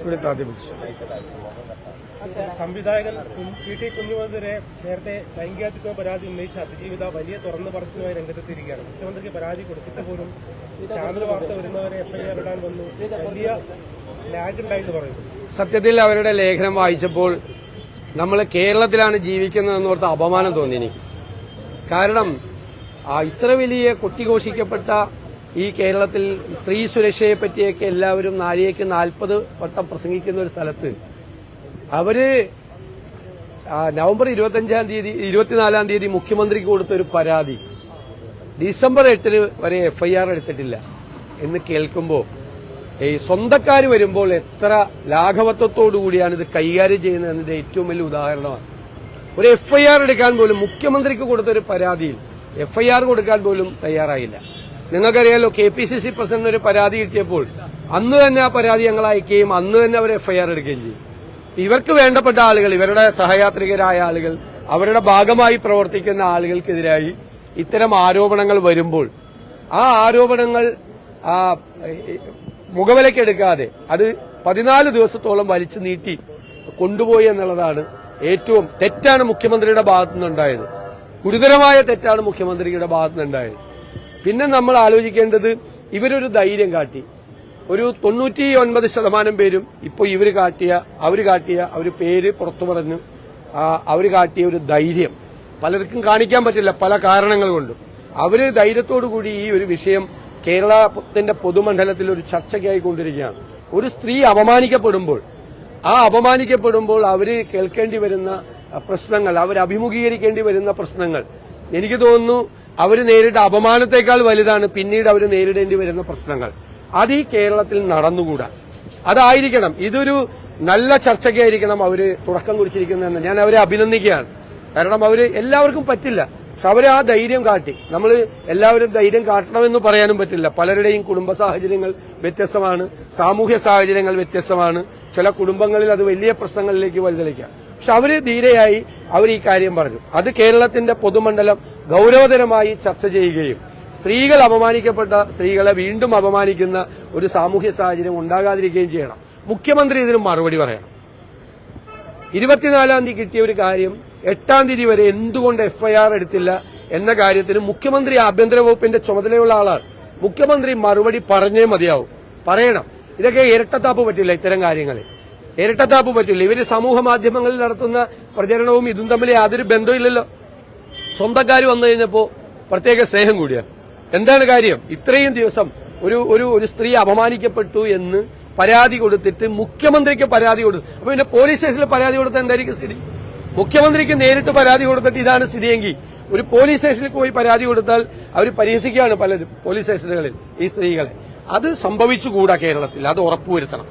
കുറച്ചുകൂടി താഴ്ത്തിപ്പിടിച്ചു സംവിധായകൻ P T കുഞ്ഞുമതിരെ നേരത്തെ ലൈംഗികാതിത്വ പരാതി ഉന്നയിച്ച അതിജീവിത വലിയ തുറന്നു പറച്ചിലുമായി രംഗത്തെത്തിയിരിക്കുകയാണ്. മുഖ്യമന്ത്രിക്ക് പരാതി കൊടുത്തിട്ട് പോലും ചാനൽ വാർത്ത വരുന്നവരെ എഫ്ഐആർ ഇടാൻ വന്നു. വലിയ ലാഗ് ഉണ്ടായെന്ന് പറയുന്നു. സത്യത്തിൽ അവരുടെ ലേഖനം വായിച്ചപ്പോൾ നമ്മൾ കേരളത്തിലാണ് ജീവിക്കുന്നതെന്ന് ഓർത്ത് അപമാനം തോന്നി എനിക്ക്. കാരണം ആ ഇത്ര വലിയ കൊട്ടിഘോഷിക്കപ്പെട്ട ഈ കേരളത്തിൽ സ്ത്രീ സുരക്ഷയെ പറ്റിയൊക്കെ എല്ലാവരും നാലിയേക്ക് നാൽപ്പത് വട്ടം പ്രസംഗിക്കുന്ന ഒരു സ്ഥലത്ത് അവർ നവംബർ ഇരുപത്തഞ്ചാം തീയതി ഇരുപത്തിനാലാം തീയതി മുഖ്യമന്ത്രിക്ക് കൊടുത്ത ഒരു പരാതി. ഡിസംബർ എട്ടിന് വരെ എഫ്ഐആർ എടുത്തിട്ടില്ല. എന്ന് കേൾക്കുമ്പോൾ ഈ സ്വന്തക്കാർ വരുമ്പോൾ എത്ര ലാഘവത്വത്തോടു കൂടിയാണ് ഇത് കൈകാര്യം ചെയ്യുന്നതിന്റെ ഏറ്റവും വലിയ ഉദാഹരണമാണ്. ഒരു എഫ്ഐആർ എടുക്കാൻ പോലും മുഖ്യമന്ത്രിക്ക് കൊടുത്തൊരു പരാതിയിൽ എഫ്ഐആർ കൊടുക്കാൻ പോലും തയ്യാറായില്ല. നിങ്ങൾക്കറിയാലോ K P C C president ഒരു പരാതി കിട്ടിയപ്പോൾ അന്ന് തന്നെ ആ പരാതി ഞങ്ങൾ അയക്കുകയും അന്ന് തന്നെ അവർ എഫ്ഐആർ എടുക്കുകയും ചെയ്യും ഇവർക്ക് വേണ്ടപ്പെട്ട ആളുകൾ ഇവരുടെ സഹയാത്രികരായ ആളുകൾ അവരുടെ ഭാഗമായി പ്രവർത്തിക്കുന്ന ആളുകൾക്കെതിരായി ഇത്തരം ആരോപണങ്ങൾ വരുമ്പോൾ ആ ആരോപണങ്ങൾ മുഖവിലക്കെടുക്കാതെ അത് പതിനാല് ദിവസത്തോളം വലിച്ചു നീട്ടി കൊണ്ടുപോയി എന്നുള്ളതാണ് ഏറ്റവും തെറ്റാണ് മുഖ്യമന്ത്രിയുടെ ഭാഗത്തുനിന്നുണ്ടായത്. ഗുരുതരമായ തെറ്റാണ് മുഖ്യമന്ത്രിയുടെ ഭാഗത്തു നിന്നുണ്ടായത് പിന്നെ നമ്മൾ ആലോചിക്കേണ്ടത് ഇവരൊരു ധൈര്യം കാട്ടി. ഒരു തൊണ്ണൂറ്റി ഒൻപത് ശതമാനം പേരും ഇപ്പോൾ ഇവർ കാട്ടിയ അവർ കാട്ടിയ അവർ പേര് പുറത്തു പറഞ്ഞു അവർ കാട്ടിയ ഒരു ധൈര്യം. പലർക്കും കാണിക്കാൻ പറ്റില്ല പല കാരണങ്ങൾ കൊണ്ടും. അവർ ധൈര്യത്തോടു കൂടി ഈ ഒരു വിഷയം കേരളത്തിന്റെ പൊതുമണ്ഡലത്തിൽ ഒരു ചർച്ചയ്ക്കായി കൊണ്ടിരിക്കുകയാണ്. ഒരു സ്ത്രീ അപമാനിക്കപ്പെടുമ്പോൾ ആ അപമാനിക്കപ്പെടുമ്പോൾ അവർ കേൾക്കേണ്ടി വരുന്ന പ്രശ്നങ്ങൾ അവർ അഭിമുഖീകരിക്കേണ്ടി വരുന്ന പ്രശ്നങ്ങൾ. എനിക്ക് തോന്നുന്നു അവർ നേരിട്ട അപമാനത്തെക്കാൾ വലുതാണ് പിന്നീട് അവർ നേരിടേണ്ടി വരുന്ന പ്രശ്നങ്ങൾ. അത് ഈ കേരളത്തിൽ നടന്നുകൂടാ. അതായിരിക്കണം. ഇതൊരു നല്ല ചർച്ചയ്ക്കായിരിക്കണം അവർ തുടക്കം കുറിച്ചിരിക്കുന്നതെന്ന്. ഞാൻ അവരെ അഭിനന്ദിക്കുകയാണ്. കാരണം അവർ എല്ലാവർക്കും പറ്റില്ല. പക്ഷെ അവർ ആ ധൈര്യം കാട്ടി. നമ്മൾ എല്ലാവരും ധൈര്യം കാട്ടണമെന്ന് പറയാനും പറ്റില്ല. പലരുടെയും കുടുംബ സാഹചര്യങ്ങൾ വ്യത്യസ്തമാണ്. സാമൂഹ്യ സാഹചര്യങ്ങൾ വ്യത്യസ്തമാണ്. ചില കുടുംബങ്ങളിൽ അത് വലിയ പ്രശ്നങ്ങളിലേക്ക് വലുതളിക്കാം പക്ഷെ അവർ ധീരയായി അവർ ഈ കാര്യം പറഞ്ഞു. അത് കേരളത്തിന്റെ പൊതുമണ്ഡലം ഗൌരവതരമായി ചർച്ച ചെയ്യുകയും സ്ത്രീകൾ അപമാനിക്കപ്പെട്ട സ്ത്രീകളെ വീണ്ടും അപമാനിക്കുന്ന ഒരു സാമൂഹ്യ സാഹചര്യം ഉണ്ടാകാതിരിക്കുകയും ചെയ്യണം. മുഖ്യമന്ത്രി ഇതിന് മറുപടി പറയണം. ഇരുപത്തിനാലാം തീയതി കിട്ടിയ ഒരു കാര്യം എട്ടാം തീയതി വരെ എന്തുകൊണ്ട് എഫ്ഐആർ എടുത്തില്ല എന്ന കാര്യത്തിന് മുഖ്യമന്ത്രി ആഭ്യന്തര വകുപ്പിന്റെ ചുമതലയുള്ള ആളാണ്. മുഖ്യമന്ത്രി മറുപടി പറഞ്ഞേ മതിയാവും. പറയണം. ഇതൊക്കെ ഇരട്ടത്താപ്പ് പറ്റില്ല ഇത്തരം കാര്യങ്ങളിൽ ഇരട്ടത്താപ്പ് പറ്റില്ല. ഇവർ സമൂഹ മാധ്യമങ്ങളിൽ നടത്തുന്ന പ്രചരണവും ഇതും തമ്മിൽ യാതൊരു ബന്ധമില്ലല്ലോ സ്വന്തക്കാർ വന്നു കഴിഞ്ഞപ്പോൾ പ്രത്യേക സ്നേഹം കൂടിയാണ്. എന്താണ് കാര്യം? ഇത്രയും ദിവസം ഒരു ഒരു ഒരു സ്ത്രീ അപമാനിക്കപ്പെട്ടു എന്ന് പരാതി കൊടുത്തിട്ട് മുഖ്യമന്ത്രിക്ക് പരാതി കൊടുത്തു. അപ്പൊ പിന്നെ പോലീസ് സ്റ്റേഷനിൽ പരാതി കൊടുത്ത എന്തായിരിക്കും സ്ഥിതി? മുഖ്യമന്ത്രിക്ക് നേരിട്ട് പരാതി കൊടുത്തിട്ട് ഇതാണ് സ്ഥിതിയെങ്കിൽ ഒരു പോലീസ് സ്റ്റേഷനിൽ പോയി പരാതി കൊടുത്താൽ അവർ പരിഹസിക്കുകയാണ് പലരും പോലീസ് സ്റ്റേഷനുകളിൽ ഈ സ്ത്രീകളെ. അത് സംഭവിച്ചുകൂടാ കേരളത്തിൽ അത് ഉറപ്പുവരുത്തണം.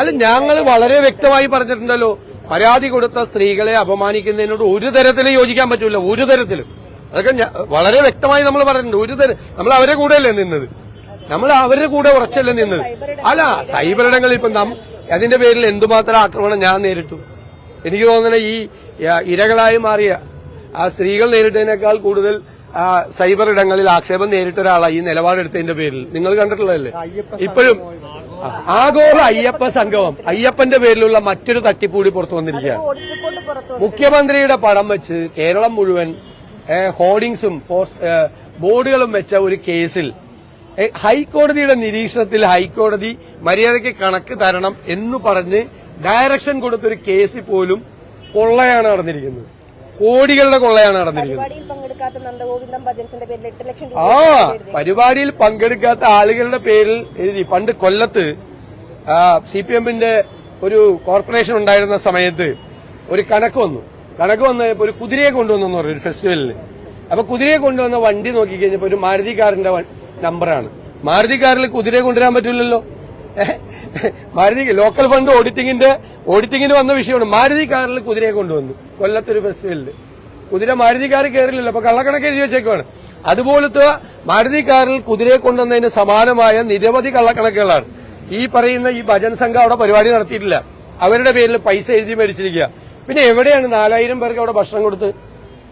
അല്ല ഞങ്ങൾ വളരെ വ്യക്തമായി പറഞ്ഞിട്ടുണ്ടല്ലോ പരാതി കൊടുത്ത സ്ത്രീകളെ അപമാനിക്കുന്നതിനോട് ഒരു തരത്തിലും യോജിക്കാൻ പറ്റൂല ഒരു തരത്തിലും. അതൊക്കെ വളരെ വ്യക്തമായി നമ്മൾ പറഞ്ഞിട്ടുണ്ട് ഒരു തരം നമ്മൾ അവരെ കൂടെയല്ലേ നിന്നത്? നമ്മൾ അവരുടെ കൂടെ ഉറച്ചല്ലേ നിന്നത്? അല്ല സൈബർ ഇടങ്ങളിൽ ഇപ്പം നാം അതിന്റെ പേരിൽ എന്തുമാത്രം ആക്രമണം ഞാൻ നേരിട്ടു. എനിക്ക് തോന്നുന്നത് ഈ ഇരകളായി മാറിയ ആ സ്ത്രീകൾ നേരിട്ടതിനേക്കാൾ കൂടുതൽ സൈബർ ഇടങ്ങളിൽ ആക്ഷേപം നേരിട്ട ഒരാളായി ഈ നിലപാടെടുത്തതിന്റെ പേരിൽ. നിങ്ങൾ കണ്ടിട്ടുള്ളതല്ലേ? ഇപ്പോഴും ആഗോള അയ്യപ്പ സംഗമം. അയ്യപ്പന്റെ പേരിലുള്ള മറ്റൊരു തട്ടിപ്പൂടി പുറത്തു വന്നിരിക്കുകയാണ്. മുഖ്യമന്ത്രിയുടെ പടം വെച്ച് കേരളം മുഴുവൻ ഹോർഡിങ്സും ബോർഡുകളും വെച്ച ഒരു കേസിൽ ഹൈക്കോടതിയുടെ നിരീക്ഷണത്തിൽ ഹൈക്കോടതി മര്യാദയ്ക്ക് കണക്ക് തരണം എന്ന് പറഞ്ഞ് ഡയറക്ഷൻ കൊടുത്തൊരു കേസിൽ പോലും കൊള്ളയാണ് നടന്നിരിക്കുന്നത്. കോടികളുടെ കൊള്ളയാണ് നടന്നിരിക്കുന്നത്. പങ്കെടുക്കാത്ത നന്ദഗോവിന്ദം ഭജൻസിന്റെ പേരിൽ എട്ട് ലക്ഷം രൂപ ആ പരിപാടിയിൽ പങ്കെടുക്കാത്ത ആളുകളുടെ പേരിൽ എഴുതി. പണ്ട് കൊല്ലത്ത് സി പി എമ്മിന്റെ ഒരു കോർപ്പറേഷൻ ഉണ്ടായിരുന്ന സമയത്ത് ഒരു കണക്ക് വന്നു. കണക്ക് വന്ന് ഒരു കുതിരയെ കൊണ്ടുവന്നു പറഞ്ഞു ഒരു ഫെസ്റ്റിവലിന് അപ്പൊ കുതിരയെ കൊണ്ടുവന്ന വണ്ടി നോക്കി കഴിഞ്ഞപ്പോ ഒരു മാരുതി കാറിന്റെ വ- നമ്പറാണ് മാരുതി കാറിൽ കുതിരയെ കൊണ്ടുവരാൻ പറ്റില്ലല്ലോ മാരുതി ലോക്കൽ ഫണ്ട് ഓഡിറ്റിങ്ങിന്റെ ഓഡിറ്റിങ്ങിന് വന്ന വിഷയമാണ്. മാരുതി കാറിൽ കുതിരയെ കൊണ്ടുവന്നു. കൊല്ലത്തൊരു ഫെസ്റ്റിവലിൽ കുതിര മാരുതി കാർ കയറില്ലല്ലോ അപ്പൊ കള്ളക്കണക്ക് എഴുതി വെച്ചേക്കുവാണ്. അതുപോലത്തെ മാരുതി കാറിൽ കുതിരയെ കൊണ്ടുവന്നതിന് സമാനമായ നിരവധി കള്ളക്കണക്കുകളാണ്. ഈ പറയുന്ന ഈ ഭജൻ സംഘം അവിടെ പരിപാടി നടത്തിയിട്ടില്ല. അവരുടെ പേരിൽ പൈസ എഴുതി മേടിച്ചിരിക്കുക. പിന്നെ എവിടെയാണ് നാലായിരം പേർക്ക് അവിടെ ഭക്ഷണം കൊടുത്ത്?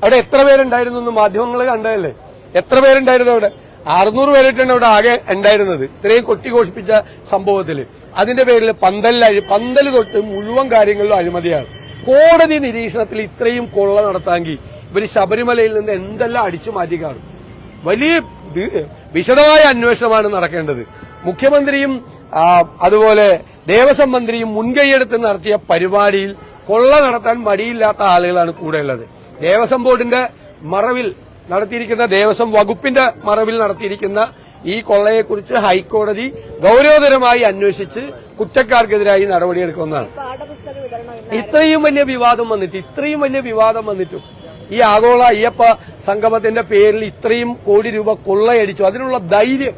അവിടെ എത്ര പേരുണ്ടായിരുന്നു എന്ന് മാധ്യമങ്ങൾ കണ്ടതല്ലേ? എത്ര പേരുണ്ടായിരുന്നു അവിടെ? അറുന്നൂറ് പേരായിട്ടാണ് അവിടെ ആകെ ഉണ്ടായിരുന്നത്. ഇത്രയും കൊട്ടിഘോഷിപ്പിച്ച സംഭവത്തിൽ അതിന്റെ പേരിൽ പന്തലിൽ പന്തൽ തൊട്ട് മുഴുവൻ കാര്യങ്ങളിലും അഴിമതിയാണ്. കോടതി നിരീക്ഷണത്തിൽ ഇത്രയും കൊള്ള നടത്താമെങ്കിൽ ഇവർ ശബരിമലയിൽ നിന്ന് എന്തെല്ലാം അടിച്ചു മാറ്റി കാണും? വലിയ വിശദമായ അന്വേഷണമാണ് നടക്കേണ്ടത്. മുഖ്യമന്ത്രിയും അതുപോലെ ദേവസ്വം മന്ത്രിയും മുൻകൈയെടുത്ത് നടത്തിയ പരിപാടിയിൽ കൊള്ള നടത്താൻ മടിയില്ലാത്ത ആളുകളാണ് കൂടെയുള്ളത് ദേവസ്വം ബോർഡിന്റെ മറവിൽ നടത്തിയിരിക്കുന്ന ദേവസ്വം വകുപ്പിന്റെ മറവിൽ നടത്തിയിരിക്കുന്ന ഈ കൊള്ളയെക്കുറിച്ച് ഹൈക്കോടതി ഗൌരവതരമായി അന്വേഷിച്ച് കുറ്റക്കാർക്കെതിരായി നടപടിയെടുക്കുന്നതാണ് ഇത്രയും വലിയ വിവാദം വന്നിട്ട് ഇത്രയും വലിയ വിവാദം വന്നിട്ടും ഈ ആഗോള അയ്യപ്പ സംഗമത്തിന്റെ പേരിൽ ഇത്രയും കോടി രൂപ കൊള്ളയടിച്ചു. അതിനുള്ള ധൈര്യം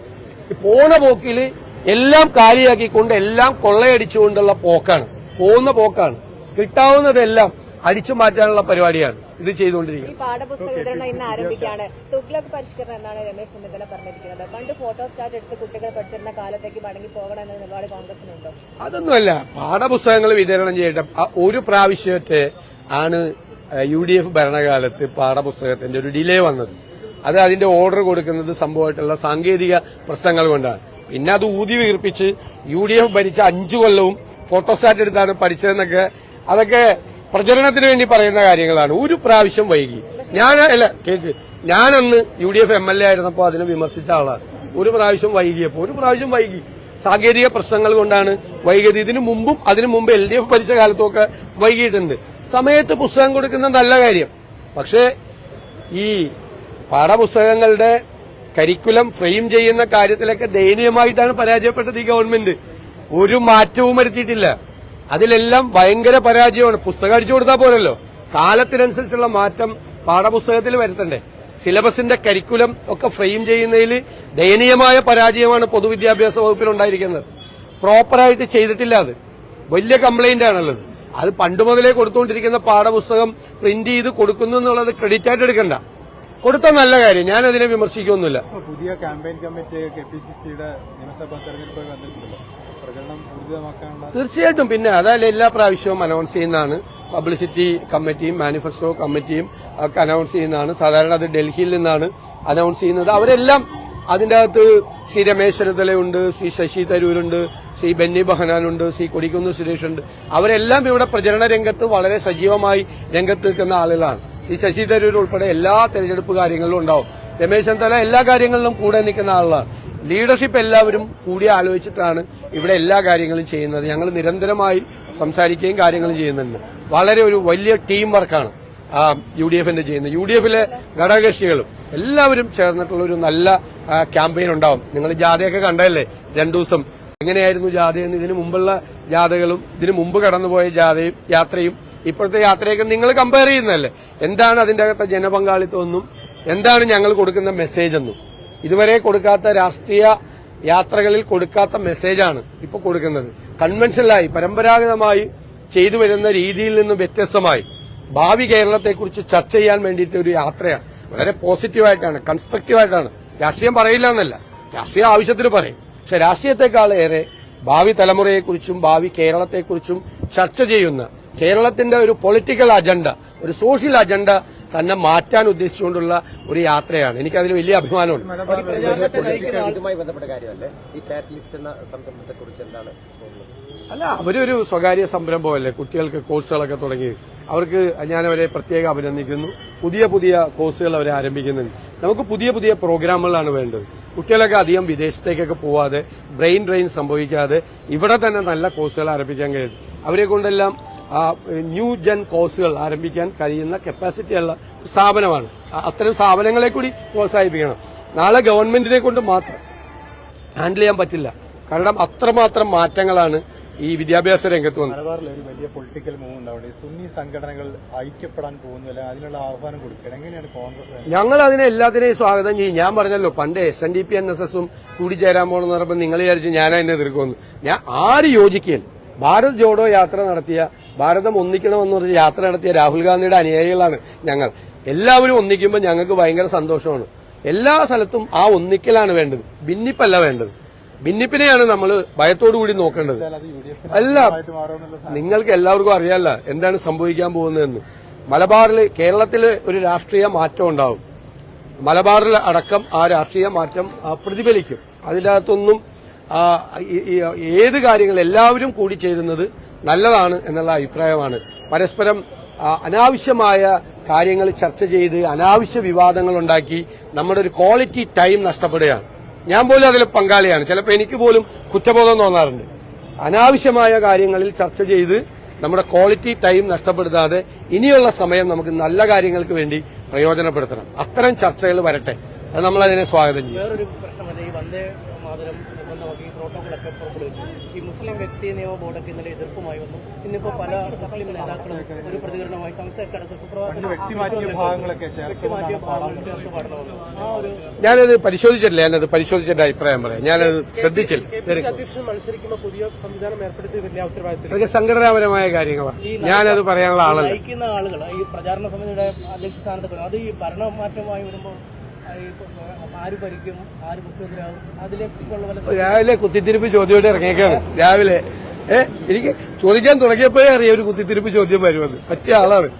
പോണ പോക്കിൽ എല്ലാം കാലിയാക്കിക്കൊണ്ട് എല്ലാം കൊള്ളയടിച്ചുകൊണ്ടുള്ള പോക്കാണ്. പോകുന്ന പോക്കാണ്. കിട്ടാവുന്നതെല്ലാം അടിച്ചു മാറ്റാനുള്ള പരിപാടിയാണ് ഇത് ചെയ്തുകൊണ്ടിരിക്കുന്നത്. പാഠപുസ്തക വിതരണം ഇന്ന് ആരംഭിക്കുകയാണ്. തുഗ്ലക് പരിഷ്കരണം എന്നാണ് രമേശ് ചെന്നിത്തല പറഞ്ഞിരിക്കുന്നത്. പണ്ട് ഫോട്ടോ സ്റ്റാറ്റ് എടുത്ത് കുട്ടികൾ പഠിച്ചിരുന്ന കാലത്തേക്ക് മടങ്ങി പോകണം എന്ന നിലപാട് കോൺഗ്രസിനുണ്ടോ? അതൊന്നുമല്ല. പാഠപുസ്തകങ്ങൾ വിതരണം ചെയ്യട്ടെ ഒരു പ്രാവശ്യത്തെ ആണ് യു ഡി എഫ് ഭരണകാലത്ത് പാഠപുസ്തകത്തിന്റെ ഒരു ഡിലേ വന്നത്. അത് അതിന്റെ ഓർഡർ കൊടുക്കുന്നത് സംഭവമായിട്ടുള്ള സാങ്കേതിക പ്രശ്നങ്ങൾ കൊണ്ടാണ്. പിന്നെ അത് ഊതി വീർപ്പിച്ച് യു ഡി എഫ് ഭരിച്ച അഞ്ചു കൊല്ലവും ഫോട്ടോസ്റ്റാറ്റ് എടുത്താണ് പഠിച്ചതെന്നൊക്കെ അതൊക്കെ പ്രചരണത്തിന് വേണ്ടി പറയുന്ന കാര്യങ്ങളാണ്. ഒരു പ്രാവശ്യം വൈകി. ഞാൻ അല്ല കേക്ക്. ഞാനന്ന് U D F M L A ആയിരുന്നപ്പോൾ അതിനെ വിമർശിച്ച ആളാണ്. ഒരു പ്രാവശ്യം വൈകിയപ്പോൾ ഒരു പ്രാവശ്യം വൈകി. സാങ്കേതിക പ്രശ്നങ്ങൾ കൊണ്ടാണ് വൈകിയത്. ഇതിനു മുമ്പും അതിനു മുമ്പ് എൽ ഡി എഫ് ഭരിച്ച കാലത്തൊക്കെ വൈകിയിട്ടുണ്ട്. സമയത്ത് പുസ്തകം കൊടുക്കുന്ന നല്ല കാര്യം. പക്ഷേ ഈ പാഠപുസ്തകങ്ങളുടെ കരിക്കുലം ഫ്രെയിം ചെയ്യുന്ന കാര്യത്തിലൊക്കെ ദയനീയമായിട്ടാണ് പരാജയപ്പെട്ടത് ഈ ഗവൺമെന്റ്. ഒരു മാറ്റവും വരുത്തിയിട്ടില്ല. അതിലെല്ലാം ഭയങ്കര പരാജയമാണ്. പുസ്തകം അടിച്ചു കൊടുത്താൽ പോരല്ലോ. കാലത്തിനനുസരിച്ചുള്ള മാറ്റം പാഠപുസ്തകത്തിൽ വരുത്തണ്ടേ. സിലബസിന്റെ കരിക്കുലം ഒക്കെ ഫ്രെയിം ചെയ്യുന്നതിൽ ദയനീയമായ പരാജയമാണ് പൊതുവിദ്യാഭ്യാസ വകുപ്പിൽ ഉണ്ടായിരിക്കുന്നത്. പ്രോപ്പറായിട്ട് ചെയ്തിട്ടില്ല അത്. വലിയ കംപ്ലൈന്റ് ആണുള്ളത്. അത് പണ്ട് മുതലേ കൊടുത്തുകൊണ്ടിരിക്കുന്ന പാഠപുസ്തകം പ്രിന്റ് ചെയ്ത് കൊടുക്കുന്നു എന്നുള്ളത് ക്രെഡിറ്റ് ആയിട്ട് എടുക്കണ്ട. കൊടുത്ത നല്ല കാര്യം. ഞാൻ അതിനെ വിമർശിക്കൊന്നുമില്ല പുതിയ campaign committee K P C സിയുടെ നിയമസഭാ തെരഞ്ഞെടുപ്പ് തീർച്ചയായിട്ടും. പിന്നെ അതല്ല എല്ലാ പ്രാവശ്യവും അനൗൺസ് ചെയ്യുന്നതാണ്. പബ്ലിസിറ്റി കമ്മിറ്റിയും മാനിഫെസ്റ്റോ കമ്മിറ്റിയും ഒക്കെ അനൗൺസ് ചെയ്യുന്നതാണ്. സാധാരണ അത് ഡൽഹിയിൽ നിന്നാണ് അനൗൺസ് ചെയ്യുന്നത്. അവരെല്ലാം അതിന്റെ അകത്ത് ശ്രീ രമേശ് ചെന്നിത്തലയുണ്ട് ശ്രീ ശശി തരൂരുണ്ട് ശ്രീ ബെന്നി ബഹനാനുണ്ട് ശ്രീ കൊടിക്കുന്ന് സുരേഷ് ഉണ്ട്. അവരെല്ലാം ഇവിടെ പ്രചരണ രംഗത്ത് വളരെ സജീവമായി രംഗത്ത് നിൽക്കുന്ന ആളുകളാണ്. ശ്രീ ശശി തരൂർ ഉൾപ്പെടെ എല്ലാ തെരഞ്ഞെടുപ്പ് കാര്യങ്ങളിലും ഉണ്ടാവും. രമേശ് ചെന്നിത്തല എല്ലാ കാര്യങ്ങളിലും കൂടെ നിൽക്കുന്ന ആളാണ് ലീഡർഷിപ്പ് എല്ലാവരും കൂടി ആലോചിച്ചിട്ടാണ് ഇവിടെ എല്ലാ കാര്യങ്ങളും ചെയ്യുന്നത്. ഞങ്ങൾ നിരന്തരമായി സംസാരിക്കുകയും കാര്യങ്ങളും ചെയ്യുന്നുണ്ട്. വളരെ ഒരു വലിയ ടീം വർക്കാണ് യു ഡി എഫിന്റെ ചെയ്യുന്നത്. യു ഡി എഫിലെ ഘടകകക്ഷികളും എല്ലാവരും ചേർന്നിട്ടുള്ള ഒരു നല്ല ക്യാമ്പയിൻ ഉണ്ടാവും. നിങ്ങൾ ജാഥയൊക്കെ കണ്ടല്ലേ രണ്ടു ദിവസം. എങ്ങനെയായിരുന്നു ജാഥയെന്ന് ഇതിനു മുമ്പുള്ള ജാഥകളും ഇതിനു മുമ്പ് കടന്നുപോയ ജാഥയും യാത്രയും ഇപ്പോഴത്തെ യാത്രയൊക്കെ നിങ്ങൾ കമ്പയർ ചെയ്യുന്നതല്ലേ? എന്താണ് അതിന്റെ അകത്തെ ജനപങ്കാളിത്തമെന്നും എന്താണ് ഞങ്ങൾ കൊടുക്കുന്ന മെസ്സേജ് എന്നും? ഇതുവരെ കൊടുക്കാത്ത രാഷ്ട്രീയ യാത്രകളിൽ കൊടുക്കാത്ത മെസ്സേജാണ് ഇപ്പൊ കൊടുക്കുന്നത്. കൺവെൻഷനിലായി പരമ്പരാഗതമായി ചെയ്തു വരുന്ന രീതിയിൽ നിന്ന് വ്യത്യസ്തമായി. ഭാവി കേരളത്തെക്കുറിച്ച് ചർച്ച ചെയ്യാൻ വേണ്ടിയിട്ട് ഒരു യാത്രയാണ്. വളരെ പോസിറ്റീവായിട്ടാണ് കൺസ്ട്രക്റ്റീവായിട്ടാണ്. രാഷ്ട്രീയം പറയില്ല എന്നല്ല. രാഷ്ട്രീയ ആവശ്യത്തിന് പറയും. പക്ഷെ രാഷ്ട്രീയത്തെക്കാൾ ഏറെ ഭാവി തലമുറയെക്കുറിച്ചും ഭാവി കേരളത്തെക്കുറിച്ചും ചർച്ച ചെയ്യുന്ന കേരളത്തിന്റെ ഒരു പൊളിറ്റിക്കൽ അജണ്ട ഒരു സോഷ്യൽ അജണ്ട തന്നെ മാറ്റാൻ ഉദ്ദേശിച്ചുകൊണ്ടുള്ള ഒരു യാത്രയാണ്. എനിക്ക് അതിൽ വലിയ അഭിമാനമുണ്ട്. ഇതുമായി ബന്ധപ്പെട്ട കാര്യമല്ലേ? ഈ കാറ്റലിസ്റ്റ് എന്ന സംരംഭത്തെ എന്താണ് തോന്നുന്നത്? അല്ല അവരൊരു സ്വകാര്യ സംരംഭമല്ലേ കുട്ടികൾക്ക് കോഴ്സുകളൊക്കെ തുടങ്ങി. അവർക്ക് ഞാൻ അവരെ പ്രത്യേകം അഭിനന്ദിക്കുന്നു. പുതിയ പുതിയ കോഴ്സുകൾ അവർ ആരംഭിക്കുന്നുണ്ട്. നമുക്ക് പുതിയ പുതിയ പ്രോഗ്രാമുകളാണ് വേണ്ടത്. കുട്ടികളൊക്കെ അധികം വിദേശത്തേക്കൊക്കെ പോവാതെ ബ്രെയിൻ ഡ്രെയിൻ സംഭവിക്കാതെ ഇവിടെ തന്നെ നല്ല കോഴ്സുകൾ ആരംഭിക്കാൻ കഴിയും. അവരെ കൊണ്ടെല്ലാം ന്യൂ ജൻ കോഴ്സുകൾ ആരംഭിക്കാൻ കഴിയുന്ന കപ്പാസിറ്റിയുള്ള സ്ഥാപനമാണ്. അത്തരം സ്ഥാപനങ്ങളെ കൂടി പ്രോത്സാഹിപ്പിക്കണം. നാളെ ഗവൺമെന്റിനെ കൊണ്ട് മാത്രം ഹാൻഡിൽ ചെയ്യാൻ പറ്റില്ല. കാരണം അത്രമാത്രം മാറ്റങ്ങളാണ് ഈ വിദ്യാഭ്യാസ രംഗത്ത് വന്നത്. മലബാറിൽ ഒരു വലിയ പൊളിറ്റിക്കൽ മൂവ് സുന്നി സംഘടനകൾ ഐക്യപ്പെടാൻ പോകുന്നില്ല അതിനുള്ള ആഹ്വാനം കൊടുക്കണം എങ്ങനെയാണ് കോൺഗ്രസ് ഞങ്ങൾ അതിനെ എല്ലാത്തിനെയും സ്വാഗതം ചെയ്യും. ഞാൻ പറഞ്ഞല്ലോ പണ്ട് S N D P N S എസും കൂടി ചേരാൻ പോകണമെന്ന് പറയുമ്പോൾ നിങ്ങൾ വിചാരിച്ച് ഞാൻ അതിനെ എതിർക്കുമെന്ന്. ഞാൻ ആര് യോജിക്കൽ ഭാരത് ജോഡോ യാത്ര നടത്തിയ ഭാരതം ഒന്നിക്കണമെന്ന് പറഞ്ഞ് യാത്ര നടത്തിയ രാഹുൽ ഗാന്ധിയുടെ അനുയായികളാണ് ഞങ്ങൾ. എല്ലാവരും ഒന്നിക്കുമ്പോൾ ഞങ്ങൾക്ക് ഭയങ്കര സന്തോഷമാണ്. എല്ലാ സ്ഥലത്തും ആ ഒന്നിക്കലാണ് വേണ്ടത്. ഭിന്നിപ്പല്ല വേണ്ടത്. ഭിന്നിപ്പിനെയാണ് നമ്മൾ ഭയത്തോടു കൂടി നോക്കേണ്ടത്. അല്ല നിങ്ങൾക്ക് എല്ലാവർക്കും അറിയാല്ല എന്താണ് സംഭവിക്കാൻ പോകുന്നതെന്ന്. മലബാറിൽ കേരളത്തിൽ ഒരു രാഷ്ട്രീയ മാറ്റം ഉണ്ടാവും. മലബാറിൽ അടക്കം ആ രാഷ്ട്രീയ മാറ്റം പ്രതിഫലിക്കും. അതിന്റെ ഏത് കാര്യങ്ങൾ എല്ലാവരും കൂടി ചേരുന്നത് നല്ലതാണ് എന്നുള്ള അഭിപ്രായമാണ്. പരസ്പരം അനാവശ്യമായ കാര്യങ്ങൾ ചർച്ച ചെയ്ത് അനാവശ്യ വിവാദങ്ങൾ ഉണ്ടാക്കി നമ്മുടെ ഒരു ക്വാളിറ്റി ടൈം നഷ്ടപ്പെടുകയാണ്. ഞാൻ പോലും അതിൽ പങ്കാളിയാണ്. ചിലപ്പോൾ എനിക്ക് പോലും കുറ്റബോധം തോന്നാറുണ്ട്. അനാവശ്യമായ കാര്യങ്ങളിൽ ചർച്ച ചെയ്ത് നമ്മുടെ ക്വാളിറ്റി ടൈം നഷ്ടപ്പെടുത്താതെ ഇനിയുള്ള സമയം നമുക്ക് നല്ല കാര്യങ്ങൾക്ക് വേണ്ടി പ്രയോജനപ്പെടുത്തണം. അത്തരം ചർച്ചകൾ വരട്ടെ. അത് നമ്മൾ അതിനെ സ്വാഗതം ചെയ്യും. വേറൊരു എന്ന നിർബന്ധമാക്കി ഈ പ്രോട്ടോകോളൊക്കെ പുറപ്പെടുവിച്ചു. ഈ മുസ്ലിം വ്യക്തി നിയമ ബോർഡൊക്കെ ഇന്നലെ എതിർപ്പുമായി വന്നു. ഇന്നിപ്പോ പല മുസ്ലിം നേതാക്കളും ഒരു പ്രതികരണമായി സംസ്ഥാനത്തെ അടുത്ത് സുപ്രഭാതം വ്യക്തിമാറ്റിയ ഭാഗങ്ങളൊക്കെ വ്യക്തിമാറ്റിയ ഭാഗങ്ങൾ ചേർത്ത് പാടണമെന്ന് ആ ഒരു ഞാനത് പരിശോധിച്ചിട്ടില്ല. ഞാനത് പരിശോധിച്ചിട്ട് അഭിപ്രായം പറയാം. ഞാനത് ശ്രദ്ധിച്ചില്ല. അധ്യക്ഷൻ മത്സരിക്കുമ്പോൾ പുതിയ സംവിധാനം ഏർപ്പെടുത്തി വലിയ ഉത്തരവാദിത്തം അതൊക്കെ സംഘടനാപരമായ കാര്യങ്ങളാണ്. ഞാനത് പറയാനുള്ള ആളല്ല. നയിക്കുന്ന ആളുകൾ ഈ പ്രചാരണ സമിതിയുടെ അധ്യക്ഷ സ്ഥാനത്ത് അത് ഈ ഭരണമാറ്റമായി വരുമ്പോൾ രാവിലെ കുത്തിത്തിരിപ്പ് ചോദ്യമായിട്ട് ഇറങ്ങിയേക്കാണ്. രാവിലെ. ഏ എനിക്ക് ചോദിക്കാൻ തുടങ്ങിയപ്പോഴേ അറിയാം ഒരു കുത്തിത്തിരിപ്പ് ചോദ്യം വരുമെന്ന്. പറ്റിയ ആളാണ്.